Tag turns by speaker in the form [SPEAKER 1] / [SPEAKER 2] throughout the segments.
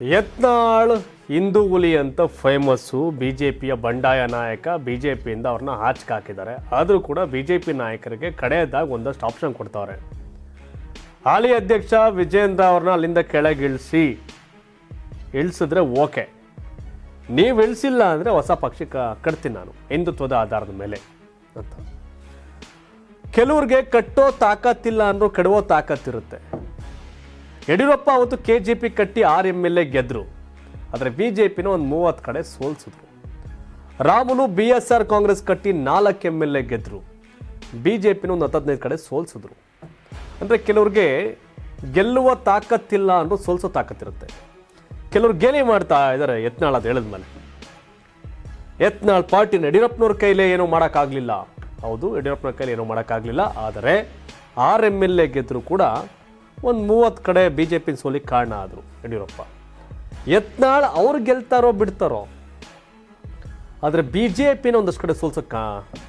[SPEAKER 1] ಯತ್ನಾಳ್ ಹಿಂದೂ ಹುಲಿ ಅಂತ famous B J ಪಿಯ ಬಂಡಾಯ ನಾಯಕ ಬಿ ಜೆ ಪಿಯಿಂದ ಅವ್ರನ್ನ ಹಾಕಿದ್ದಾರೆ. ಆದರೂ ಕೂಡ ಬಿ ಜೆ ಪಿ ನಾಯಕರಿಗೆ ಕಡೆಯದಾಗಿ ಒಂದಷ್ಟು ಆಪ್ಷನ್ ಕೊಡ್ತಾವ್ರೆ. ಹಾಲಿ ಅಧ್ಯಕ್ಷ ವಿಜೇಂದ್ರ ಅವ್ರನ್ನ ಅಲ್ಲಿಂದ ಕೆಳಗಿಳಿಸಿ, ಇಳಿಸಿದ್ರೆ ಓಕೆ. ನೀವು ಇಳಿಸಿಲ್ಲ ಅಂದರೆ ಹೊಸ ಪಕ್ಷಕ್ಕೆ ಕಟ್ತೀನಿ ನಾನು, ಹಿಂದುತ್ವದ ಆಧಾರದ ಮೇಲೆ ಅಂತ. ಕೆಲವ್ರಿಗೆ ಕಟ್ಟೋ ತಾಕತ್ತಿಲ್ಲ ಅಂದರೂ ಕೆಡವೋ ತಾಕತ್ತಿರುತ್ತೆ. ಯಡಿಯೂರಪ್ಪ ಅವತ್ತು ಕೆ ಜೆ ಪಿ ಕಟ್ಟಿ ಆರ್ ಎಂ ಎಲ್ ಎ ಗೆದ್ರು. ಆದರೆ ಬಿ ಜೆ ಪಿನ ಒಂದು ಮೂವತ್ತು ಕಡೆ ಸೋಲ್ಸಿದ್ರು. Ramulu B S R Congress ಕಟ್ಟಿ ನಾಲ್ಕು ಎಂ ಎಲ್ ಎ ಗೆದ್ರು. ಬಿ ಜೆ ಪಿನ ಒಂದು ಹತ್ತದೈದು ಕಡೆ ಸೋಲ್ಸಿದ್ರು. ಅಂದರೆ ಕೆಲವ್ರಿಗೆ ಗೆಲ್ಲುವ ತಾಕತ್ತಿಲ್ಲ ಅನ್ನೋ ಸೋಲ್ಸೋ ತಾಕತ್ತಿರುತ್ತೆ. ಕೆಲವ್ರು ಗೇಲಿ ಮಾಡ್ತಾ ಇದ್ದಾರೆ ಯತ್ನಾಳ್ ಅದು ಹೇಳಿದ್ಮೇಲೆ ಯತ್ನಾಳ್ ಪಾರ್ಟಿನ ಯಡಿಯೂರಪ್ಪನವ್ರ ಕೈಲೇ ಏನೂ ಮಾಡೋಕ್ಕಾಗಲಿಲ್ಲ. ಹೌದು ಯಡಿಯೂರಪ್ಪನವ್ರ ಕೈಲಿ ಏನೂ ಮಾಡೋಕ್ಕಾಗಲಿಲ್ಲ, ಆದರೆ ಆರ್ ಎಂ ಎಲ್ ಎ ಗೆದ್ದರೂ ಕೂಡ ಒಂದು ಮೂವತ್ತು ಕಡೆ ಬಿ ಜೆ ಪಿನ ಸೋಲಿಗೆ ಕಾರಣ ಆದರು ಯಡಿಯೂರಪ್ಪ. ಯತ್ನಾಳ್ ಅವ್ರು ಗೆಲ್ತಾರೋ ಬಿಡ್ತಾರೋ? ಆದರೆ ಬಿ ಜೆ ಪಿನ ಒಂದಷ್ಟು ಕಡೆ ಸೋಲ್ಸೋಕ್ಕೆ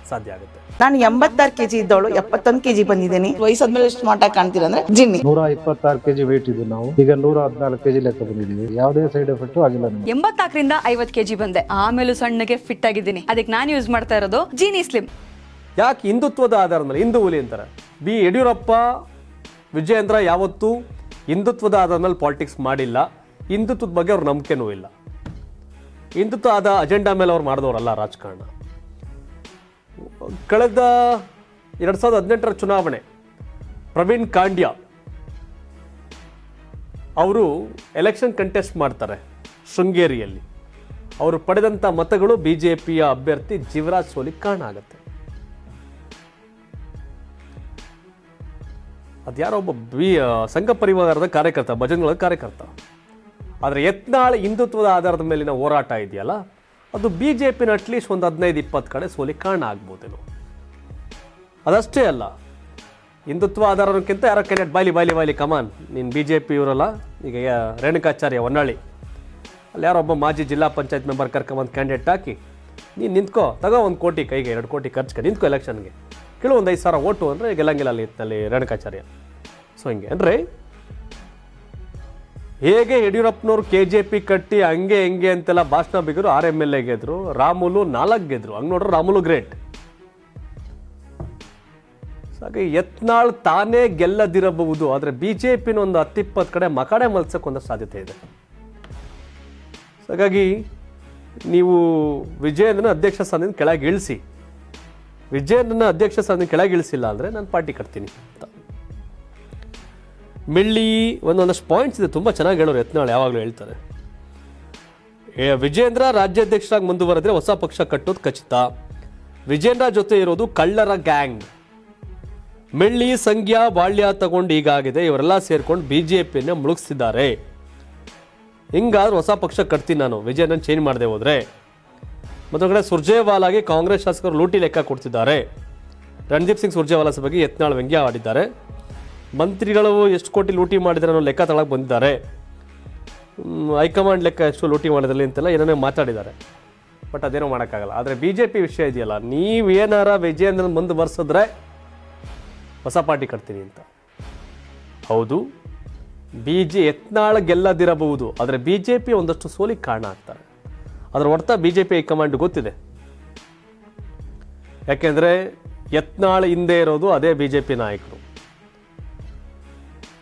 [SPEAKER 1] ಸಾಧ್ಯ ಆಗುತ್ತೆ.
[SPEAKER 2] ನಾನು ಎಂಬತ್ತಾರು ಕೆಜಿ ಇದ್ದವಳು ಎಪ್ಪತ್ತೊಂದು ಕೆಜಿ ಬಂದಿದ್ದೀನಿ. ವಯಸ್ಸಾದ್ಮೇಲೆ ಎಷ್ಟು ಮಾಟ ಕಾಣ್ತೀರ ಅಂದ್ರೆ ಜಿನ್ನಿ.
[SPEAKER 3] ನೂರ ಇಪ್ಪತ್ತಾರು ಕೆಜಿ ವೇಟ್ ಇದ್ದು ನಾವು. ಈಗ ನೂರ ಹದಿನಾಲ್ಕು ಕೆಜಿ ಲೆಕ್ಕ ಬಂದಿದ್ದೀವಿ. ಯಾವುದೇ ಸೈಡ್ ಎಫೆಕ್ಟ್ ಆಗಿಲ್ಲ ಎಂಬತ್ತಾಕರಿಂದ
[SPEAKER 4] ಎಂಬತ್ನಾಲ್ಕರಿಂದ ಐವತ್ ಕೆಜಿ ಬಂದೆ. ಆಮೇಲೆ ಸಣ್ಣಗೆ ಫಿಟ್ ಆಗಿದ್ದೀನಿ. ಅದಕ್ಕೆ ನಾನು ಯೂಸ್ ಮಾಡ್ತಾ ಇರೋದು ಜೀನಿ ಸ್ಲಿಮ್
[SPEAKER 1] ಯಾಕೆ ಹಿಂದುತ್ವದ ಆಧಾರದ ಮೇಲೆ ಹಿಂದೂ ಹುಲಿ ಅಂತಾರೆ? ಬಿ ಯಡಿಯೂರಪ್ಪ ವಿಜಯೇಂದ್ರ ಯಾವತ್ತೂ ಹಿಂದುತ್ವದ ಆಧಾರದ ಮೇಲೆ ಪಾಲಿಟಿಕ್ಸ್ ಮಾಡಿಲ್ಲ. ಹಿಂದುತ್ವದ ಬಗ್ಗೆ ಅವ್ರ ನಂಬಿಕೆನೂ ಇಲ್ಲ. ಹಿಂದುತ್ವ ಆದ ಅಜೆಂಡಾ ಮೇಲೆ ಅವ್ರು ಮಾಡಿದವರಲ್ಲ ರಾಜಕಾರಣ. ಕಳೆದ ಎರಡು ಸಾವಿರದ ಹದಿನೆಂಟರ ಚುನಾವಣೆ, ಪ್ರವೀಣ್ ಕಾಂಡ್ಯ ಅವರು ಎಲೆಕ್ಷನ್ ಕಂಟೆಸ್ಟ್ ಮಾಡ್ತಾರೆ ಶೃಂಗೇರಿಯಲ್ಲಿ. ಅವರು ಪಡೆದಂಥ ಮತಗಳು ಬಿ ಜೆ ಪಿಯ ಅಭ್ಯರ್ಥಿ ಜೀವರಾಜ್ ಸೋಲಿಗೆ ಕಾರಣ ಆಗುತ್ತೆ ಅದ್ಯಾರೋ ಒಬ್ಬ ಬಿ ಸಂಘ ಪರಿವಾರದ ಕಾರ್ಯಕರ್ತ, ಭಜನ್ಗಳ ಕಾರ್ಯಕರ್ತ. ಆದರೆ ಯತ್ನಾಳ ಹಿಂದುತ್ವದ ಆಧಾರದ ಮೇಲಿನ ಹೋರಾಟ ಇದೆಯಲ್ಲ, ಅದು ಬಿ ಜೆ ಪಿನ ಅಟ್ಲೀಸ್ಟ್ ಒಂದು ಹದಿನೈದು, ಇಪ್ಪತ್ತು ಕಡೆ ಸೋಲಿ ಕಾರಣ ಆಗ್ಬೋದೇನೋ. ಅದಷ್ಟೇ ಅಲ್ಲ, ಹಿಂದುತ್ವ ಆಧಾರಕ್ಕಿಂತ ಯಾರೋ ಕ್ಯಾಂಡಿಡೇಟ್ ಬಾಯ್ಲಿ ಬಾಯ್ಲಿ ಬಾಯ್ಲಿ ಕಮಾನ್ ನೀನು ಬಿ ಜೆ ಪಿ ಇವರಲ್ಲ, ಈಗ ರೇಣುಕಾಚಾರ್ಯ ಹೊನ್ನಾಳಿ, ಅಲ್ಲಿ ಯಾರೋ ಒಬ್ಬ ಮಾಜಿ ಜಿಲ್ಲಾ ಪಂಚಾಯತ್ ಮೆಂಬರ್ ಕರ್ಕೊಂಬಂದು ಕ್ಯಾಂಡಿಡೇಟ್ ಹಾಕಿ, ನೀನು ನಿಂತ್ಕೋ, ತಗೋ ಒಂದು ಕೋಟಿ ಕೈಗೆ, ಎರಡು ಕೋಟಿ ಖರ್ಚು ನಿಂತ್ಕೋ ಎಲೆಕ್ಷನ್ಗೆ ಕೇಳು ಒಂದು ಐದು ಸಾವಿರ ಓಟು ಅಂದರೆ ಗೆಲ್ಲಂಗಿಲ್ಲ ಅಲ್ಲಿ ರೇಣುಕಾಚಾರ್ಯ. ಸೊ ಹಿಂಗೆ. ಅಂದರೆ ಹೇಗೆ ಯಡಿಯೂರಪ್ಪನವ್ರು ಕೆ ಜೆ ಪಿ ಕಟ್ಟಿ ಹಂಗೆ ಹೆಂಗೆ ಅಂತೆಲ್ಲ ಭಾಷಣ ಬಿಗರು ಆರ್ ಎಂ ಎಲ್ ಎ ಗೆದ್ರು, ರಾಮುಲು ನಾಲ್ಕು ಗೆದ್ರು. ಹಂಗೆ ನೋಡ್ರೆ ರಾಮುಲು ಗ್ರೇಟ್ ಹಾಗೆ ಯತ್ನಾಳ್ ತಾನೇ ಗೆಲ್ಲದಿರಬಹುದು, ಆದರೆ ಬಿ ಜೆ ಪಿನ ಒಂದು ಹತ್ತಿಪ್ಪತ್ತು ಕಡೆ ಮಕಾಡೆ ಮಲ್ಸಕ್ಕೆ ಒಂದಷ್ಟು ಸಾಧ್ಯತೆ ಇದೆ. ಹಾಗಾಗಿ ನೀವು ವಿಜಯೇಂದ್ರನ ಅಧ್ಯಕ್ಷ ಸ್ಥಾನದಿಂದ ಕೆಳಗೆ ಇಳಿಸಿ. ವಿಜಯೇಂದ್ರನ ಅಧ್ಯಕ್ಷ ಸ್ಥಾನದಿಂದ ಕೆಳಗೆ ಇಳಿಸಿಲ್ಲ ಅಂದರೆ ನಾನು ಪಾರ್ಟಿ ಕಟ್ತೀನಿ ಅಂತ. ಮಿಳ್ಳಿ ಒಂದೊಂದಷ್ಟು ಪಾಯಿಂಟ್ಸ್ ಇದೆ, ತುಂಬ ಚೆನ್ನಾಗಿ ಹೇಳೋರು ಯತ್ನಾಳ್ ಯಾವಾಗಲೂ ಹೇಳ್ತಾರೆ. ವಿಜೇಂದ್ರ ರಾಜ್ಯಾಧ್ಯಕ್ಷರಾಗಿ ಮುಂದುವರೆದ್ರೆ ಹೊಸ ಪಕ್ಷ ಕಟ್ಟೋದು ಖಚಿತ. ವಿಜೇಂದ್ರ ಜೊತೆ ಇರೋದು ಕಳ್ಳರ ಗ್ಯಾಂಗ್ ಮಿಳ್ಳಿ ಸಂಘ್ಯ ಬಾಳ್ಯ ತಗೊಂಡು ಈಗಾಗಿದೆ, ಇವರೆಲ್ಲ ಸೇರ್ಕೊಂಡು ಬಿ ಜೆ ಪಿನ ಮುಳುಗಿಸ್ತಿದ್ದಾರೆ. ಹಿಂಗಾದ್ರೆ ಹೊಸ ಪಕ್ಷ ಕಟ್ತೀನಿ ನಾನು ವಿಜಯನ ಚೇಂಜ್ ಮಾಡಿದೆ ಹೋದ್ರೆ. ಮತ್ತೊಂದು ಕಡೆ ಸುರ್ಜೇವಾಲಾಗೆ ಕಾಂಗ್ರೆಸ್ ಶಾಸಕರು ಲೂಟಿ ಲೆಕ್ಕ ಕೊಡ್ತಿದ್ದಾರೆ. ರಣದೀಪ್ ಸಿಂಗ್ ಸುರ್ಜೇವಾಲಾ ಸಭೆಗೆ ಯತ್ನಾಳ್ ವ್ಯಂಗ್ಯ ಆಡಿದ್ದಾರೆ ಮಂತ್ರಿಗಳು ಎಷ್ಟು ಕೋಟಿ ಲೂಟಿ ಮಾಡಿದ್ರೆ ಅನ್ನೋ ಲೆಕ್ಕ ತಳಕ್ಕೆ ಬಂದಿದ್ದಾರೆ. ಹೈಕಮಾಂಡ್ ಲೆಕ್ಕ ಎಷ್ಟು ಲೂಟಿ ಮಾಡಿದ್ರಲ್ಲಿ ಅಂತೆಲ್ಲ ಏನೇನೋ ಮಾತಾಡಿದ್ದಾರೆ. ಬಟ್ ಅದೇನೋ ಮಾಡೋಕ್ಕಾಗಲ್ಲ. ಆದರೆ ಬಿ ಜೆ ಪಿ ವಿಷಯ ಇದೆಯಲ್ಲ ನೀವೇನಾರ ವಿಜಯೇಂದ್ರ ಮುಂದೆ ಬರ್ಸಿದ್ರೆ ಹೊಸ ಪಾರ್ಟಿ ಕಟ್ತೀನಿ ಅಂತ. ಹೌದು ಬಿ ಜೆ ಎತ್ನಾಳ ಗೆಲ್ಲದಿರಬಹುದು, ಆದರೆ ಬಿ ಜೆ ಪಿ ಒಂದಷ್ಟು ಸೋಲಿಗೆ ಕಾರಣ ಆಗ್ತಾರೆ. ಅದರ ಹೊರತ B J P high command ಗೊತ್ತಿದೆ. ಯಾಕೆಂದರೆ ಯತ್ನಾಳ ಹಿಂದೆ ಇರೋದು ಅದೇ ಬಿ ಜೆ ಪಿ ನಾಯಕರು.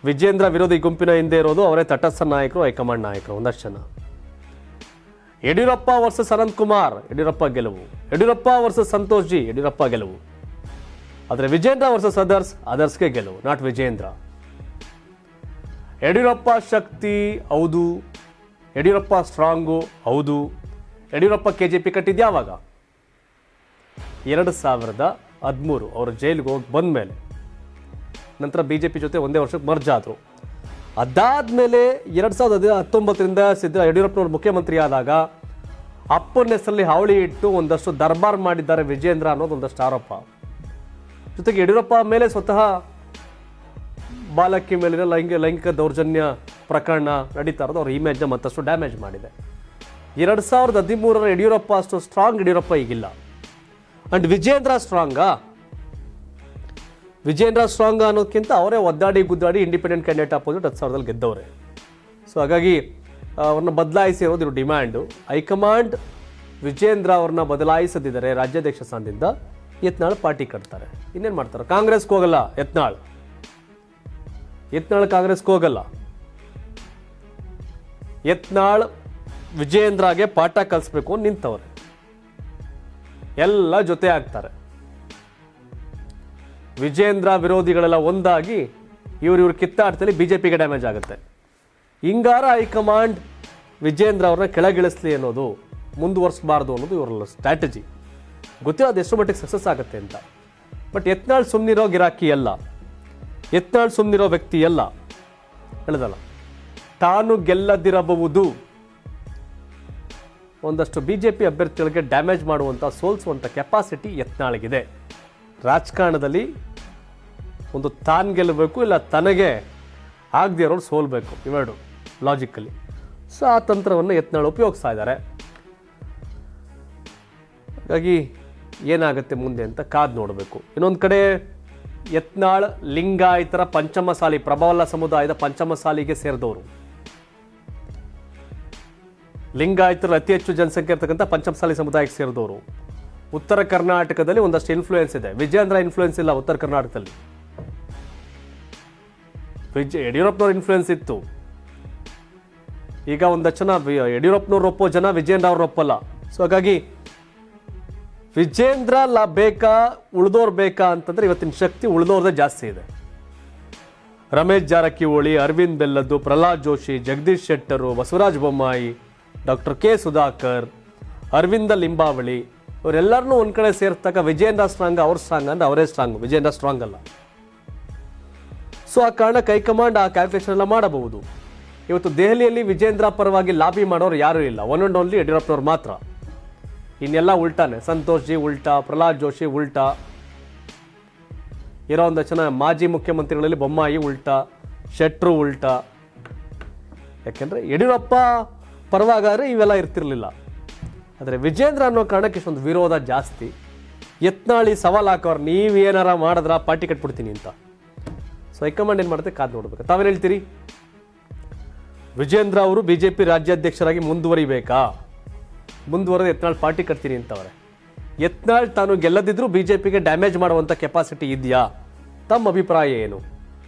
[SPEAKER 1] ವಿಜೇಂದ್ರ ವಿರೋಧಿ ಗುಂಪಿನ ಹಿಂದೆ ಇರೋದು ಅವರೇ ತಟಸ್ಥ ನಾಯಕರು, ಹೈಕಮಾಂಡ್ ನಾಯಕರು, ಒಂದಷ್ಟು ಜನ. ಯಡಿಯೂರಪ್ಪ ವರ್ಸಸ್ ಅನಂತ್ ಕುಮಾರ್, ಯಡಿಯೂರಪ್ಪ ಗೆಲುವು. ಯಡಿಯೂರಪ್ಪ ವರ್ಸಸ್ ಸಂತೋಷ್ ಜಿ, ಯಡಿಯೂರಪ್ಪ ಗೆಲುವು. ಆದರೆ ವಿಜೇಂದ್ರ ವರ್ಸಸ್ ಅದರ್ಸ್ ಅದರ್ಸ್ಗೆ ಗೆಲುವು ನಾಟ್ ವಿಜೇಂದ್ರ. ಯಡಿಯೂರಪ್ಪ ಶಕ್ತಿ, ಹೌದು. ಯಡಿಯೂರಪ್ಪ ಸ್ಟ್ರಾಂಗು ಹೌದು. ಯಡಿಯೂರಪ್ಪ ಕೆ ಜೆ ಪಿ ಕಟ್ಟಿದ್ಯಾವಾಗ ಎರಡು ಸಾವಿರದ ಹದಿಮೂರು, ಅವರು ಜೈಲಿಗೆ ಹೋಗಿ ಬಂದ ಮೇಲೆ ನಂತರ ಬಿ ಜೆ ಪಿ ಜೊತೆ ಒಂದೇ ವರ್ಷಕ್ಕೆ ಮರ್ಜ್ ಆದರು. ಅದಾದಮೇಲೆ ಎರಡು ಸಾವಿರದ ಹತ್ತೊಂಬತ್ತರಿಂದ ಸಿದ್ದ ಯಡಿಯೂರಪ್ಪನವರು ಮುಖ್ಯಮಂತ್ರಿ ಆದಾಗ ಅಪ್ಪನ ಹಾವಳಿ ಇಟ್ಟು ಒಂದಷ್ಟು ದರ್ಬಾರ್ ಮಾಡಿದ್ದಾರೆ ವಿಜೇಂದ್ರ ಅನ್ನೋದು ಒಂದಷ್ಟು ಆರೋಪ. ಜೊತೆಗೆ ಯಡಿಯೂರಪ್ಪ ಮೇಲೆ ಸ್ವತಃ ಬಾಲಕಿ ಮೇಲಿನ ಲೈಂಗ, ಲೈಂಗಿಕ ದೌರ್ಜನ್ಯ ಪ್ರಕರಣ ನಡೀತಾ ಇರೋದು. ಅವ್ರ ಇಮೇಜ್ನ ಮತ್ತಷ್ಟು ಡ್ಯಾಮೇಜ್ ಮಾಡಿದೆ. ಎರಡು ಸಾವಿರದ ಹದಿಮೂರರ ಯಡಿಯೂರಪ್ಪ ಅಷ್ಟು ಸ್ಟ್ರಾಂಗ್ ಯಡಿಯೂರಪ್ಪ ಈಗಿಲ್ಲ. ಅಂಡ್ ವಿಜೇಂದ್ರ ಸ್ಟ್ರಾಂಗಾ ವಿಜೇಂದ್ರ ಸ್ಟ್ರಾಂಗ್ ಅನ್ನೋದಕ್ಕಿಂತ ಅವರೇ ಒದ್ದಾಡಿ ಗುದ್ದಾಡಿ ಇಂಡಿಪೆಂಡೆಂಟ್ ಕ್ಯಾಂಡಿಡೇಟ್ ಅಪೋಸಿಟ್ ಹತ್ತು ಸಾವಿರದಲ್ಲಿ ಗೆದ್ದವ್ರೆ. ಸೊ ಹಾಗಾಗಿ ಅವ್ರನ್ನ ಬದಲಾಯಿಸಿ ಅನ್ನೋದು ಇವ್ರ ಡಿಮ್ಯಾಂಡು ಹೈಕಮಾಂಡ್ ವಿಜೇಂದ್ರ ಅವ್ರನ್ನ ಬದಲಾಯಿಸದಿದ್ದರೆ ರಾಜ್ಯಾಧ್ಯಕ್ಷ ಸ್ಥಾನದಿಂದ ಯತ್ನಾಳ್ ಪಾರ್ಟಿ ಕಟ್ತಾರೆ. ಇನ್ನೇನು ಮಾಡ್ತಾರೆ? ಕಾಂಗ್ರೆಸ್ಗೆ ಹೋಗಲ್ಲ ಯತ್ನಾಳ್. ಯತ್ನಾಳ್ ಕಾಂಗ್ರೆಸ್ಗೆ ಹೋಗಲ್ಲ. ಯತ್ನಾಳ್ ವಿಜೇಂದ್ರಗೆ ಪಾಠ ಕಲಿಸ್ಬೇಕು ನಿಂತವ್ರೆ. ಎಲ್ಲ ಜೊತೆ ಆಗ್ತಾರೆ. ವಿಜೇಂದ್ರ ವಿರೋಧಿಗಳೆಲ್ಲ ಒಂದಾಗಿ ಇವರು ಇವ್ರ ಕಿತ್ತಾಟದಲ್ಲಿ ಪಿಗೆ ಡ್ಯಾಮೇಜ್ ಆಗುತ್ತೆ. ಹಿಂಗಾರ ಹೈಕಮಾಂಡ್ ವಿಜೇಂದ್ರ ಅವ್ರನ್ನ ಕೆಳಗಿಳಿಸ್ಲಿ ಅನ್ನೋದು, ಮುಂದುವರಿಸಬಾರ್ದು ಅನ್ನೋದು ಇವರ ಸ್ಟ್ರಾಟಜಿ ಗೊತ್ತಿಲ್ಲ ಅದು ಎಷ್ಟು ಮಟ್ಟಿಗೆ ಸಕ್ಸಸ್ ಆಗುತ್ತೆ ಅಂತ. ಬಟ್ ಯತ್ನಾಳ್ ಸುಮ್ಮನಿರೋ ಗಿರಾಕಿ ಅಲ್ಲ. ಯತ್ನಾಳ್ ಸುಮ್ಮನಿರೋ ವ್ಯಕ್ತಿ ಅಲ್ಲ. ಹೇಳಿದಲ್ಲ, ತಾನು ಗೆಲ್ಲದಿರಬಹುದು. ಒಂದಷ್ಟು ಬಿ ಜೆ ಪಿ ಅಭ್ಯರ್ಥಿಗಳಿಗೆ ಡ್ಯಾಮೇಜ್ ಮಾಡುವಂಥ ಸೋಲ್ಸುವಂಥ ಕೆಪಾಸಿಟಿ ಯತ್ನಾಳಿಗಿದೆ. ರಾಜಕಾರಣದಲ್ಲಿ ಒಂದು ತಾನು ಗೆಲ್ಲಬೇಕು ಇಲ್ಲ ತನಗೆ ಆಗದೆ ಇರೋರು ಸೋಲ್ಬೇಕು. ಇವೆರಡು ಲಾಜಿಕಲಿ ಸೊ ಆ ತಂತ್ರವನ್ನು ಯತ್ನಾಳು ಉಪಯೋಗಿಸ್ತಾ ಇದ್ದಾರೆ. ಹಾಗಾಗಿ ಏನಾಗುತ್ತೆ ಮುಂದೆ ಅಂತ ಕಾದು ನೋಡಬೇಕು. ಇನ್ನೊಂದು ಕಡೆ ಯತ್ನಾಳ್ ಲಿಂಗಾಯತರ ಪಂಚಮಸಾಲಿ, ಪ್ರಬಲ ಸಮುದಾಯದ ಪಂಚಮಸಾಲಿಗೆ ಸೇರಿದವರು. ಲಿಂಗಾಯತರು ಅತಿ ಹೆಚ್ಚು ಜನಸಂಖ್ಯೆ ಇರ್ತಕ್ಕಂಥ ಪಂಚಮಸಾಲಿ ಸಮುದಾಯಕ್ಕೆ ಸೇರಿದವರು. ಉತ್ತರ ಕರ್ನಾಟಕದಲ್ಲಿ ಒಂದಷ್ಟು ಇನ್ಫ್ಲೂಯೆನ್ಸ್ ಇದೆ. ವಿಜಯೇಂದ್ರ ಇನ್ಫ್ಲೂಯೆನ್ಸ್ ಇಲ್ಲ ಉತ್ತರ ಕರ್ನಾಟಕದಲ್ಲಿ. ವಿಜಯ್ ಯಡಿಯೂರಪ್ಪನವ್ರ ಇನ್ಫ್ಲೂಯೆನ್ಸ್ ಇತ್ತು. ಈಗ ಒಂದಷ್ಟು ಜನ ಯಡಿಯೂರಪ್ಪನವ್ರ ಒಪ್ಪೋ ಜನ ವಿಜಯೇಂದ್ರ ಅವ್ರ ಒಪ್ಪಲ್ಲ. ಸೊ ಹಾಗಾಗಿ ವಿಜೇಂದ್ರ ಲಾ ಬೇಕಾ, ಉಳ್ದೋರ್ ಬೇಕಾ ಅಂತಂದ್ರೆ ಇವತ್ತಿನ ಶಕ್ತಿ ಉಳಿದೋರ್ದೇ ಜಾಸ್ತಿ ಇದೆ. ರಮೇಶ್ ಜಾರಕಿಹೊಳಿ, ಅರವಿಂದ್ ಬೆಲ್ಲದ್ದು, ಪ್ರಹ್ಲಾದ್ ಜೋಶಿ, ಜಗದೀಶ್ ಶೆಟ್ಟರು, ಬಸವರಾಜ ಬೊಮ್ಮಾಯಿ, ಡಾಕ್ಟರ್ ಕೆ ಸುಧಾಕರ್, ಅರವಿಂದ ಲಿಂಬಾವಳಿ ಇವರೆಲ್ಲರನ್ನೂ ಒಂದ್ ಕಡೆ ಸೇರ್ತಕ್ಕ ವಿಜೇಂದ್ರ ಸ್ಟ್ರಾಂಗ್ ಅವ್ರ ಸ್ಟ್ರಾಂಗ್ ಅಂದ್ರೆ ಅವರೇ ಸ್ಟ್ರಾಂಗ್ ವಿಜೇಂದ್ರ ಸ್ಟ್ರಾಂಗ್ ಅಲ್ಲ. ಸೊ ಆ ಕಾರಣ ಕೈಕಮಾಂಡ್ ಆ ಕ್ಯಾಲ್ಕುಲೇಷನ್ ಎಲ್ಲ ಮಾಡಬಹುದು. ಇವತ್ತು ದೆಹಲಿಯಲ್ಲಿ ವಿಜೇಂದ್ರ ಪರವಾಗಿ ಲಾಬಿ ಮಾಡೋರು ಯಾರೂ ಇಲ್ಲ. ಒನ್ ಅಂಡ್ ಓನ್ಲಿ ಯಡಿಯೂರಪ್ಪನವ್ರು ಮಾತ್ರ. ಇನ್ನೆಲ್ಲ ಉಲ್ಟಾನೆ. ಸಂತೋಷ್ ಜಿ ಉಲ್ಟಾ, ಪ್ರಹ್ಲಾದ್ ಜೋಶಿ ಉಲ್ಟಾ. ಇರೋ ಒಂದು ಜನ ಮಾಜಿ ಮುಖ್ಯಮಂತ್ರಿಗಳಲ್ಲಿ ಬೊಮ್ಮಾಯಿ ಉಲ್ಟಾ, ಶೆಟ್ರು ಉಲ್ಟಾ. ಯಾಕೆಂದ್ರೆ ಯಡಿಯೂರಪ್ಪ ಪರವಾಗಾದ್ರೆ ಇವೆಲ್ಲ ಇರ್ತಿರಲಿಲ್ಲ. ಆದರೆ ವಿಜೇಂದ್ರ ಅನ್ನೋ ಕಾರಣಕ್ಕೆ ಇಷ್ಟೊಂದು ವಿರೋಧ ಜಾಸ್ತಿ. ಯತ್ನಾಳಿ ಸವಾಲು ಹಾಕೋರು ನೀವೇನಾರ ಮಾಡಿದ್ರ, ಪಾರ್ಟಿ ಕಟ್ಬಿಡ್ತೀನಿ ಅಂತ. ಸೊ ಹೈಕಮಾಂಡ್ ಏನು ಮಾಡುತ್ತೆ? ಕಾದು ನೋಡ್ಬೇಕು. ತಾವೇನು ಹೇಳ್ತೀರಿ? ವಿಜೇಂದ್ರ ಅವರು ಬಿ ಜೆ ಪಿ ರಾಜ್ಯಾಧ್ಯಕ್ಷರಾಗಿ ಮುಂದುವರಿಬೇಕಾ? ಮುಂದುವರೆದು ಯತ್ನಾಳ್ ಪಾರ್ಟಿ ಕಟ್ತೀನಿ ಅಂತವ್ರೆ. ಯತ್ನಾಳ್ ತಾನು ಗೆಲ್ಲದಿದ್ರು ಬಿ ಜೆ ಪಿಗೆ ಡ್ಯಾಮೇಜ್ ಮಾಡುವಂಥ ಕೆಪಾಸಿಟಿ ಇದೆಯಾ? ತಮ್ಮ ಅಭಿಪ್ರಾಯ ಏನು?